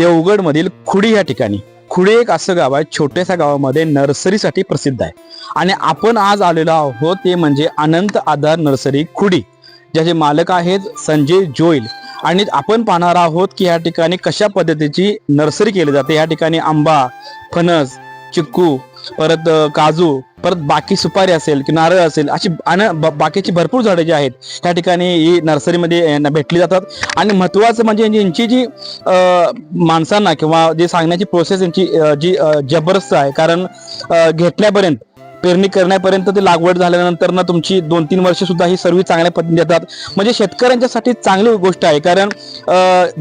देवगडमधील खुडी या ठिकाणी. खुडी एक असं गाव आहे छोट्याशा गावामध्ये नर्सरीसाठी प्रसिद्ध आहे. आणि आपण आज आलेलो आहोत ते म्हणजे अनंत आधार नर्सरी खुडी ज्याचे मालक आहेत संजय जोईल. आणि आपण पाहणार आहोत की या ठिकाणी कशा पद्धतीची नर्सरी केली जाते. या ठिकाणी आंबा फणस चिक्कू परत काजू परत बाकी सुपारी असेल की नारळ असेल अशी आणि ब- बाकीची भरपूर झाडे जी आहेत त्या ठिकाणी ही नर्सरीमध्ये यांना भेटली जातात. आणि महत्वाचं म्हणजे यांची जी माणसांना किंवा जे सांगण्याची प्रोसेस यांची जी जबरदस्त आहे. कारण घेतल्यापर्यंत पेरणी करण्यापर्यंत ते लागवड झाल्यानंतर ना तुमची दोन तीन वर्ष सुद्धा ही सर्व्हिस चांगल्या पद्धतीने देतात. म्हणजे शेतकऱ्यांच्यासाठी चांगली गोष्ट आहे. कारण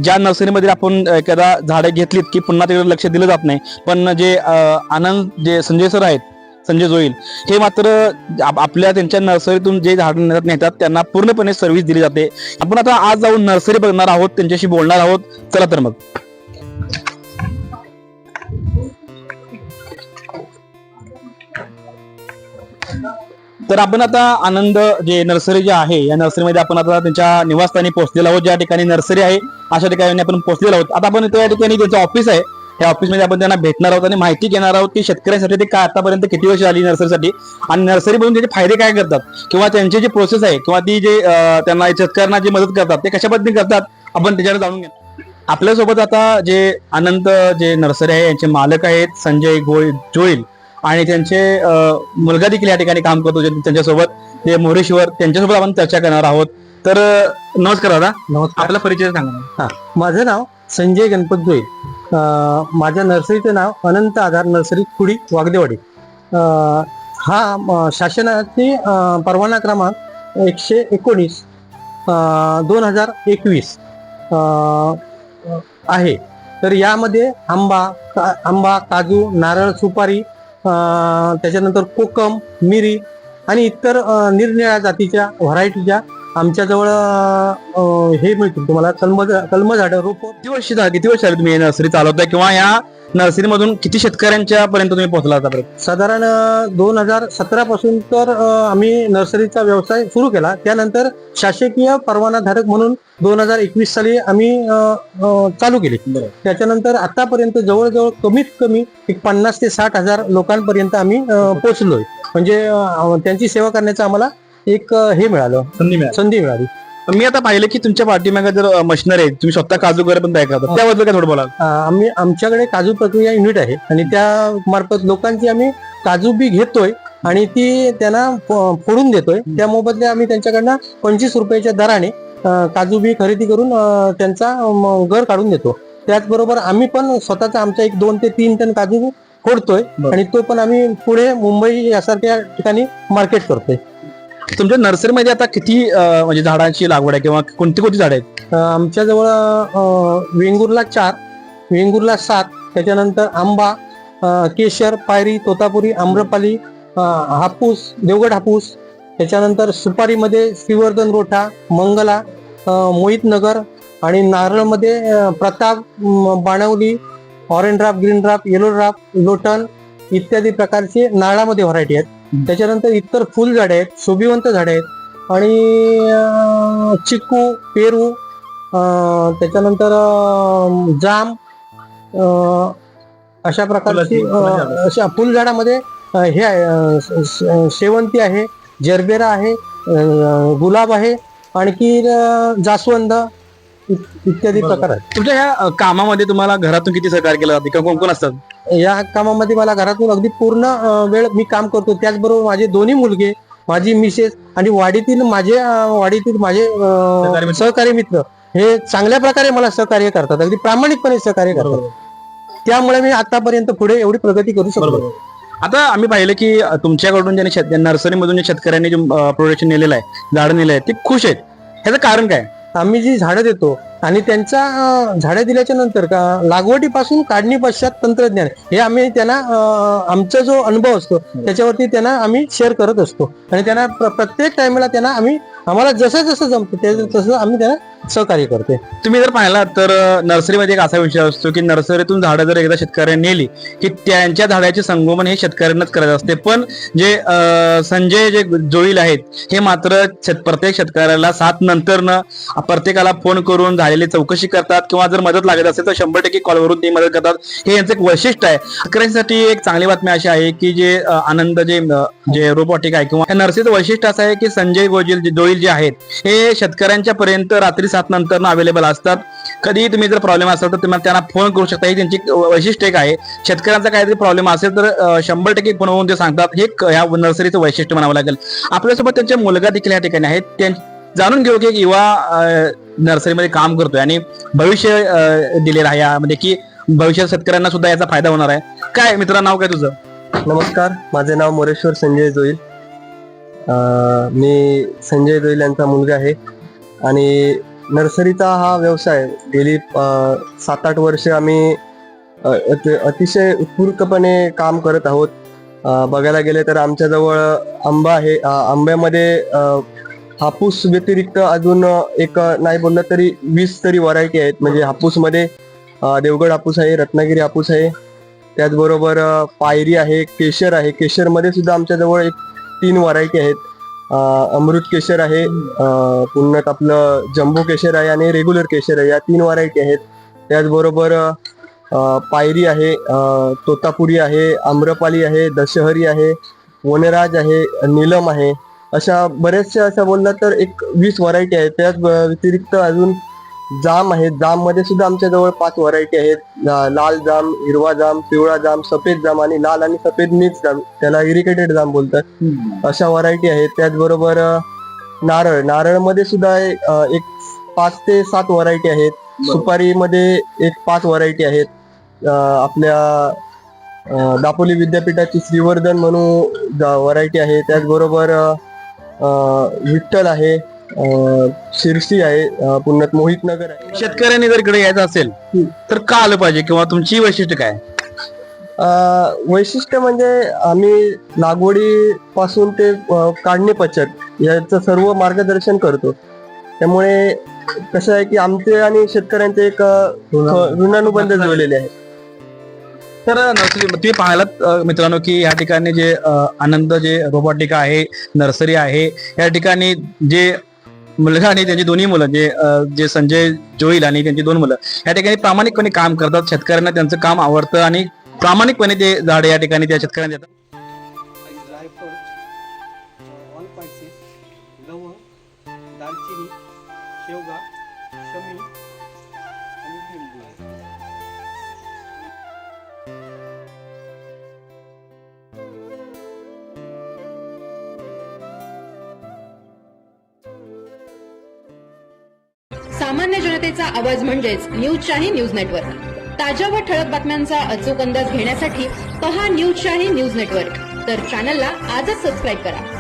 ज्या नर्सरीमध्ये आपण एखादा झाडे घेतलीत की पुन्हा तिकडे लक्ष दिलं जात नाही. पण जे आनंद जे संजय सर आहेत संजय जोईल हे मात्र आपल्या त्यांच्या नर्सरीतून जे झाड नेतात नेतात त्यांना पूर्णपणे सर्व्हिस दिली जाते. आपण आता आज जाऊन नर्सरी बघणार आहोत त्यांच्याशी बोलणार आहोत. चला तर मग. तर आपण आता आनंद जे नर्सरी जे आहे या नर्सरीमध्ये आपण आता त्यांच्या निवासस्थानी पोहोचलेलो आहोत. ज्या ठिकाणी नर्सरी आहे अशा ठिकाणी आपण पोहोचलेलो आहोत. आता आपण त्या ठिकाणी त्यांचं ऑफिस आहे त्या ऑफिसमध्ये आपण त्यांना भेटणार आहोत आणि माहिती घेणार आहोत की शेतकऱ्यांसाठी ते काय आतापर्यंत किती वर्ष आली नर्सरीसाठी आणि नर्सरी बनून त्याचे फायदे काय करतात किंवा त्यांची जी प्रोसेस आहे किंवा ती जे त्यांना शेतकऱ्यांना जी मदत करतात ते कशा पद्धतीने करतात आपण त्याच्याकडे जाणून घ्या आपल्यासोबत आता जे अनंत जे नर्सरी आहे यांचे मालक आहेत संजय गोय जोईल. आणि त्यांचे मुलगा देखील या ठिकाणी काम करतो त्यांच्यासोबत ते मोरेश्वर त्यांच्यासोबत आपण चर्चा करणार आहोत. तर नमस्कार दादा. नमस्कार. आपला परिचय सांगा ना. माझं नाव संजय गणपत अं, माझ्या नर्सरीचं नाव अनंत आधार नर्सरी खुडी वागदेवाडी. हा शासनाची परवाना क्रमांक एकशे एकोणीस दोन हजार एकवीस आहे. तर यामध्ये आंबा का आंबा काजू नारळ सुपारी त्याच्यानंतर कोकम मिरी आणि इतर निरनिळ्या जातीच्या व्हरायटीच्या आमच्याजवळ हे मिळतील तुम्हाला कलम कलम झाडं रोप. किती वर्ष झाली किती वर्ष झाली तुम्ही नर्सरी चालवताय किंवा या नर्सरी मधून किती शेतकऱ्यांच्या पर्यंत तुम्ही पोहोचला आतापर्यंत साधारण दोन हजार सतरा पासून तर आम्ही नर्सरीचा व्यवसाय सुरू केला. त्यानंतर शासकीय परवानाधारक म्हणून दोन हजार एकवीस साली आम्ही चालू केली. त्याच्यानंतर आतापर्यंत जवळजवळ कमीत कमी एक पन्नास ते साठ हजार लोकांपर्यंत आम्ही पोहोचलोय. म्हणजे त्यांची सेवा करण्याचं आम्हाला एक हे मिळालं. संधी मिळाली. संधी मिळाली. मी आता पाहिलं की तुमच्या पाठीमागे जर मशिनरी आहे तुम्ही स्वतः काजू वगैरे पण तयार करता त्याबद्दल काय थोडं बोला आम्ही आमच्याकडे काजू प्रक्रिया युनिट आहे आणि त्या मार्फत लोकांची आम्ही काजू बी घेतोय आणि ती त्यांना फोडून देतोय. त्या मोबदले आम्ही त्यांच्याकडनं पंचवीस रुपयाच्या दराने काजू बी खरेदी करून त्यांचा घर काढून देतो. त्याचबरोबर आम्ही पण स्वतःचा आमचा एक दोन ते तीन टन काजू फोडतोय. आणि तो पण आम्ही पुढे मुंबई यासारख्या ठिकाणी मार्केट करतोय. तुमच्या नर्सरीमध्ये आता किती अं, म्हणजे झाडांची लागवड आहे किंवा कोणती कोणती झाड आहेत? अं, आमच्याजवळ अं, वेंगुर्ला चार वेंगुर्ला सात त्याच्यानंतर आंबा केशर पायरी तोतापुरी आम्रपाली हापूस देवगड हापूस त्याच्यानंतर सुपारीमध्ये श्रीवर्धन रोठा मंगला अं, मोहित नगर आणि नारळमध्ये प्रताप म, Banavali orange dwarf green dwarf yellow dwarf Lotan इत्यादी प्रकारचे नारळामध्ये व्हरायटी आहेत. त्याच्यानंतर इतर फुल झाडे आहेत शोभिवंत झाडे आहेत. आणि चिक्कू पेरू त्याच्यानंतर जाम अशा प्रकारची अशा फुलझाडामध्ये हे आहे शेवंती आहे जरबेरा आहे गुलाब आहे आणखी जास्वंद इत्यादी. प्रकार आहेत. तुमच्या ह्या अं, कामामध्ये तुम्हाला घरातून किती सहकार्य केलं जाते? किंवा कोण कोण असतात? या कामामध्ये मला घरातून अगदी पूर्ण अं, वेळ मी काम करतो. त्याचबरोबर माझे दोन्ही मुलगे माझी मिसेस आणि वाडीतील माझे अं, वाडीतील माझे अं, सहकारी मित्र. सहकारी मित्र हे चांगल्या प्रकारे मला सहकार्य करतात. अगदी प्रामाणिकपणे सहकार्य करतात. त्यामुळे मी आतापर्यंत पुढे एवढी प्रगती करू शकतो बरोबर. आता आम्ही पाहिलं की अं, तुमच्याकडून ज्यांनी शेत नर्सरीमधून जे शेतकऱ्यांनी जे प्रोडक्शन नेलेलं आहे झाडं नेले आहे ते खुश आहेत. ह्याचं कारण काय? आम्ही जी झाडं देतो आणि त्यांचा झाडे दिल्याच्या नंतर का लागवडीपासून काढणी पश्चात तंत्रज्ञान हे आम्ही त्यांना आमचा जो अनुभव असतो त्याच्यावरती त्यांना आम्ही शेअर करत असतो. आणि त्यांना प्रत्येक टाइमला त्यांना आम्ही आम्हाला जसं जसं जमतं ते तसं आम्ही त्यांना सहकार्य करते तुम्ही जर पाहिला तर नर्सरीमध्ये एक असा विषय असतो की नर्सरीतून झाडं जर एकदा शेतकऱ्यांनी नेली की त्यांच्या झाडाचे संगोपन हे शेतकऱ्यांनाच करत असते. पण जे संजय जे जोईल आहेत हे मात्र प्रत्येक शेतकऱ्याला सात नंतर न प्रत्येकाला फोन करून झालेली चौकशी करतात किंवा जर मदत लागत असेल तर शंभर टक्के कॉलवरून ते मदत करतात. हे यांचं एक वैशिष्ट्य आहे. शेतकऱ्यांसाठी एक चांगली बातमी अशी आहे की जे आनंद जे जे रोबोटिक आहे किंवा नर्सेचं वैशिष्ट्य असं आहे की संजय गोजिल जोईल जे आहेत हे शेतकऱ्यांच्या पर्यंत रात्री सात नंतर अवेलेबल असतात. कधीही तुम्ही जर प्रॉब्लेम असेल तर तुम्ही त्यांना फोन करू शकता. ही त्यांची वैशिष्ट्य एक आहे. शेतकऱ्यांचा काहीतरी प्रॉब्लेम असेल तर शंभर टक्के फोन होऊन ते सांगतात. हे या ह्या नर्सरीचं वैशिष्ट्य म्हणावं लागेल. आपल्यासोबत त्यांचे मुलगा देखील या ठिकाणी आहेत. त्यां- जाणून घेऊ की युवा नर्सरीमध्ये काम करतोय आणि भविष्य दिलेलं आहे यामध्ये म्हणजे की भविष्यात शेतकऱ्यांना सुद्धा याचा फायदा होणार आहे. काय मित्रा नाव काय तुझं? नमस्कार माझे नाव मोरेश्वर संजय जोईल. मी संजय जोईल यांचा मुलगा आहे. आणि नर्सरीचा हा व्यवसाय गेली सात आठ वर्ष आम्ही अति- अतिशय उत्पूर्तपणे काम करत आहोत. बघायला गेले तर आमच्याजवळ आंबा आहे. आंब्यामध्ये हापूस व्यतिरिक्त अजून एक नाही बोललं तरी वीस तरी व्हरायटी आहेत. म्हणजे हापूसमध्ये देवगड हापूस आहे रत्नागिरी हापूस आहे. त्याचबरोबर पायरी आहे केशर आहे. केशरमध्ये सुद्धा आमच्याजवळ एक तीन व्हरायटी आहेत. अमृत केशर आहे पुन्हा आपलं जम्बो केशर आहे आणि रेग्युलर केशर आहे. या तीन व्हरायटी आहेत. त्याचबरोबर पायरी आहे तोतापुरी आहे आम्रपाली आहे दशहरी आहे वनराज आहे नीलम आहे. अशा बऱ्याचशा असं बोललं तर एक वीस व्हरायटी आहेत. त्याच व्यतिरिक्त अजून जाम आहेत. जाममध्ये सुद्धा आमच्याजवळ पाच व्हरायटी आहेत. लाल जाम हिरवा जाम पिवळा जाम सफेद जाम आणि लाल आणि सफेद मिक्स जाम. त्याला इरिकेटेड जाम बोलतात. अशा व्हरायटी आहेत. त्याचबरोबर नारळ नारळ. मध्ये सुद्धा एक पाच ते सात व्हरायटी आहेत. सुपारी मध्ये एक पाच व्हरायटी आहेत. आपल्या दापोली विद्यापीठाची श्रीवर्धन म्हणून व्हरायटी आहे. त्याचबरोबर विठ्ठल आहे शिरसी आहे पुण्यात मोहित नगर आहे. शेतकऱ्यांनी जर इकडे यायचं असेल तर का आलं पाहिजे किंवा तुमची वैशिष्ट्य काय? वैशिष्ट्य म्हणजे आम्ही लागवडी पासून ते काढणे पचक याचं सर्व मार्गदर्शन करतो. त्यामुळे कसं आहे की आमचे आणि शेतकऱ्यांचे एक अ, ऋणानुबंध जुळलेले आहे तर नर्सरी ते पाहिलात मित्रांनो की या ठिकाणी जे आनंद जे रोबोटिका आहे नर्सरी आहे या ठिकाणी जे मुलगा आणि त्यांची दोन्ही मुलं जे जे संजय जोईल आणि त्यांची दोन मुलं या ठिकाणी प्रामाणिकपणे काम करतात. शेतकऱ्यांना त्यांचं काम आवडतं आणि प्रामाणिकपणे ते झाडे या ठिकाणी त्या शेतकऱ्यांना देतात. दालचिनी शेवगा शमी आणि लिंबू. सामान्य जनतेचा आवाज म्हणजेच न्यूज शाही न्यूज नेटवर्क. ताज्या व ठळक बातम्यांचा अचूक अंदाज घेण्यासाठी पहा न्यूज शाही न्यूज नेटवर्क. तर चॅनलला आजच सबस्क्राईब करा.